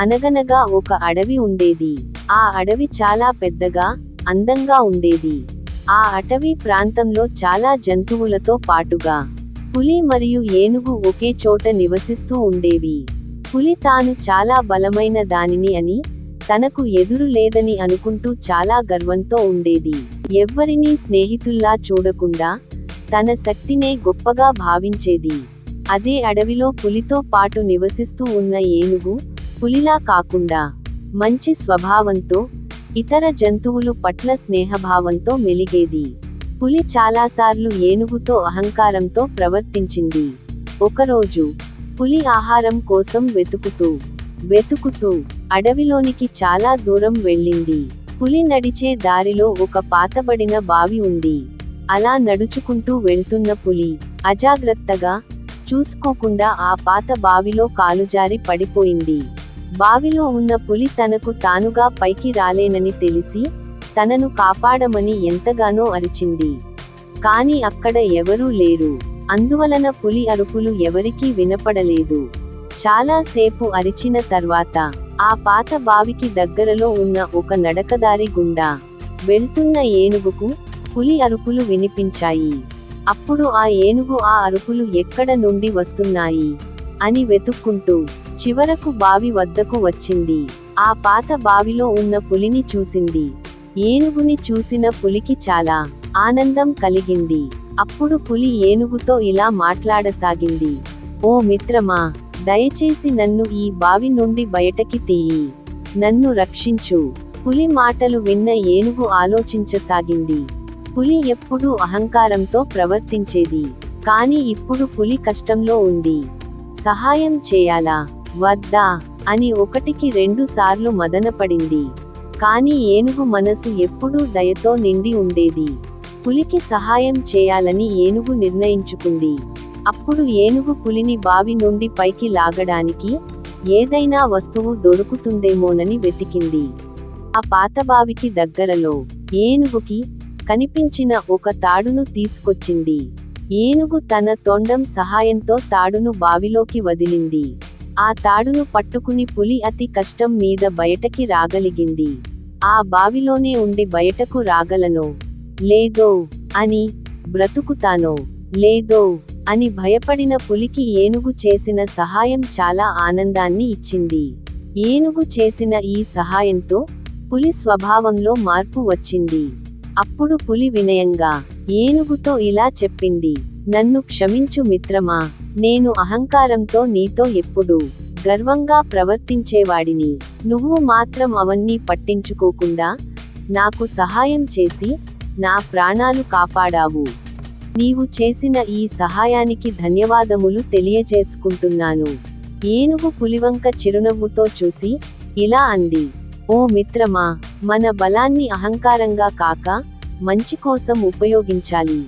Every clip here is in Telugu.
అనగనగా ఒక అడవి ఉండేది. ఆ అడవి చాలా పెద్దగా అందంగా ఉండేది. ఆ అటవీ ప్రాంతంలో చాలా జంతువులతో పాటుగా. పులి మరియు ఏనుగు ఒకే చోట నివసిస్తూ ఉండేవి. పులి తాను చాలా బలమైన దానిని అని తనకు ఎదురు లేదని అనుకుంటూ చాలా గర్వంతో ఉండేది. ఎవ్వరినీ స్నేహితుల్లా చూడకుండా తన శక్తినే గొప్పగా భావించేది. అదే అడవిలో పులితో పాటు నివసిస్తూ ఉన్న ఏనుగు పులిలా కాకుండా మంచి స్వభావంతో ఇతర జంతువులు పట్ల స్నేహభావంతో మెలిగేది. పులి చాలాసార్లు ఏనుగుతో అహంకారంతో ప్రవర్తించింది. ఒకరోజు పులి ఆహారం కోసం వెతుకుతూ వెతుకుతూ అడవిలోనికి చాలా దూరం వెళ్ళింది. పులి నడిచే దారిలో ఒక పాతబడిన బావి ఉంది. అలా నడుచుకుంటూ వెళ్తున్న పులి అజాగ్రత్తగా చూసుకోకుండా ఆ పాత బావిలో కాలుజారి పడిపోయింది. బావిలో ఉన్న పులి తనకు తానుగా పైకి రాలేనని తెలిసి తనను కాపాడమని ఎంతగానో అరిచింది. కాని అక్కడ ఎవరూ లేరు. అందువలన పులి అరుపులు ఎవరికీ వినపడలేదు. చాలాసేపు అరిచిన తర్వాత ఆ పాత బావికి దగ్గరలో ఉన్న ఒక నడకదారి గుండా వెళ్తున్న ఏనుగుకు పులి అరుపులు వినిపించాయి. అప్పుడు ఆ ఏనుగు ఆ అరుపులు ఎక్కడ నుండి వస్తున్నాయి అని వెతుక్కుంటూ చివరకు బావి వద్దకు వచ్చింది. ఆ పాత బావిలో ఉన్న పులిని చూసింది. ఏనుగుని చూసిన పులికి చాలా ఆనందం కలిగింది. అప్పుడు పులి ఏనుగుతో ఇలా మాట్లాడసాగింది. ఓ మిత్రమా దయచేసి నన్ను ఈ బావి నుండి బయటకి తీయి. నన్ను రక్షించు. పులి మాటలు విన్న ఏనుగు ఆలోచించసాగింది. పులి ఎప్పుడూ అహంకారంతో ప్రవర్తించేది. కాని ఇప్పుడు పులి కష్టంలో ఉంది. సహాయం చేయాలా? వద్దా అని ఒకటికి రెండు సార్లు మదనపడింది. కాని ఏనుగు మనసు ఎప్పుడూ దయతో నిండి ఉండేది. పులికి సహాయం చేయాలని ఏనుగు నిర్ణయించుకుంది. అప్పుడు ఏనుగు పులిని బావి నుండి పైకి లాగడానికి ఏదైనా వస్తువు దొరుకుతుందేమోనని వెతికింది. ఆ పాతబావికి దగ్గరలో ఏనుగుకి కనిపించిన ఒక తాడును తీసుకొచ్చింది. ఏనుగు తన తొండం సహాయంతో తాడును బావిలోకి వదిలింది. ఆ తాడును పట్టుకుని పులి అతి కష్టం మీద బయటకి రాగలిగింది. ఆ బావిలోనే ఉండి బయటకు రాగలనో? లేదో? అని బ్రతుకుతానో? లేదో? అని భయపడిన పులికి ఏనుగు చేసిన సహాయం చాలా ఆనందాన్ని ఇచ్చింది. ఏనుగు చేసిన ఈ సహాయంతో పులి స్వభావంలో మార్పు వచ్చింది. అప్పుడు పులి వినయంగా ఏనుగుతో ఇలా చెప్పింది. నన్ను క్షమించు మిత్రమా నేను అహంకారంతో నీతో ఎప్పుడు గర్వంగా ప్రవర్తించేవాడిని. నువ్వు మాత్రం అవన్నీ పట్టించుకోకుండా నాకు సహాయం చేసి నా ప్రాణాలు కాపాడావు. నీవు చేసిన ఈ సహాయానికి ధన్యవాదములు తెలియజేసుకుంటున్నాను. ఏనుగు పులివంక చిరునవ్వుతో చూసి ఇలా అంది ఓ మిత్రమా మన బలాన్ని అహంకారంగా కాక మంచి కోసం ఉపయోగించాలి.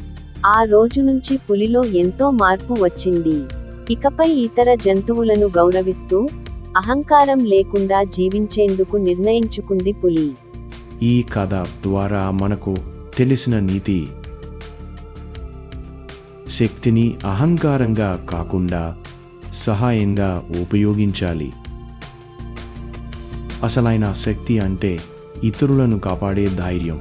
ఆ రోజు నుంచి పులిలో ఎంతో మార్పు వచ్చింది. ఇకపై ఇతర జంతువులను గౌరవిస్తూ అహంకారం లేకుండా జీవించేందుకు నిర్ణయించుకుంది పులి. ఈ కథ ద్వారా మనకు తెలిసిన నీతి శక్తిని అహంకారంగా కాకుండా సహాయంగా ఉపయోగించాలి. అసలైన శక్తి అంటే ఇతరులను కాపాడే ధైర్యం.